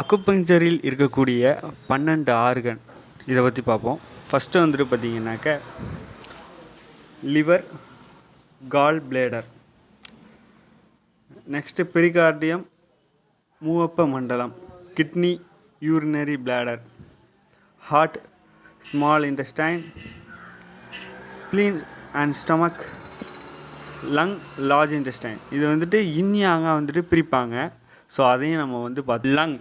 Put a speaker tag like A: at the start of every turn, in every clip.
A: அக்குப்பஞ்சரில் இருக்கக்கூடிய பன்னெண்டு ஆர்கன் இதை பற்றி பார்ப்போம். ஃபஸ்ட்டு வந்துட்டு பார்த்தீங்கன்னாக்க லிவர் கால் பிளேடர் நெக்ஸ்ட்டு பெரிகார்டியம் மூவப்ப மண்டலம். Kidney urinary bladder heart small intestine spleen and stomach lung large intestine இது வந்துட்டு இன்யாங்க வந்துட்டு பிரிப்பாங்க. ஸோ அதையும் நம்ம வந்து பார்த்து லங்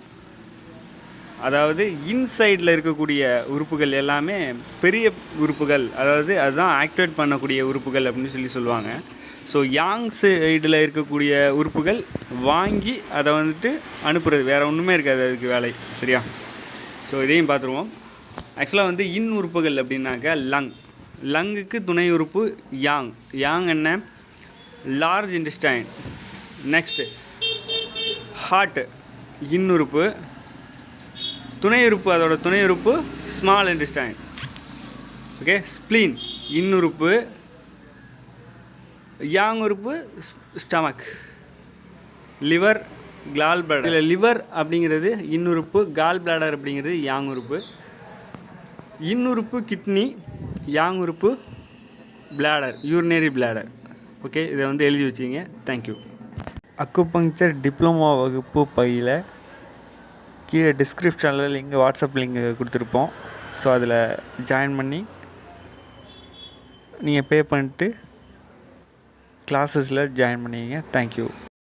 A: அதாவது இன்சைடில் இருக்கக்கூடிய உறுப்புகள் எல்லாமே பெரிய உறுப்புகள் அதாவது அதுதான் ஆக்டிவேட் பண்ணக்கூடிய உறுப்புகள் அப்படின்னு சொல்லி சொல்லுவாங்க. ஸோ யாங் சைடில் இருக்கக்கூடிய உறுப்புகள் வாங்கி அதை வந்துட்டு அனுப்புறது. வேறு ஒன்றுமே இருக்காது அதுக்கு வேலை சரியா? ஸோ இதையும் பார்த்துருவோம். ஆக்சுவலாக வந்து இன் உறுப்புகள் அப்படின்னாக்கா லங் லங்குக்கு துணை உறுப்பு யாங் யாங் என்ன? லார்ஜ் இன்டெஸ்டைன் நெக்ஸ்ட்டு ஹார்ட் இன் உறுப்பு. துணை உறுப்பு அதோட துணை உறுப்பு small intestine okay spleen இன்னுறுப்பு Yang உறுப்பு. ஸ்டமக் லிவர் கால் பிளாடர் இல்லை லிவர் அப்படிங்கிறது இன்னுறுப்பு கால் பிளாடர் அப்படிங்கிறது யாங் உறுப்பு. இன்னுறுப்பு கிட்னி யாங் உறுப்பு பிளாடர் யூரினரி பிளாடர் ஓகே இதை வந்து எழுதி வச்சிங்க தேங்க்யூ அக்குபங்க்சர் டிப்ளமா வகுப்பு பையில் கீழே டிஸ்கிரிப்ஷனில் லிங்க் வாட்ஸ்அப் லிங்க் கொடுத்துருப்போம். ஸோ அதில் ஜாயின் பண்ணி நீங்கள் பே பண்ணிட்டு கிளாஸஸில் ஜாயின் பண்ணிங்க தேங்க்யூ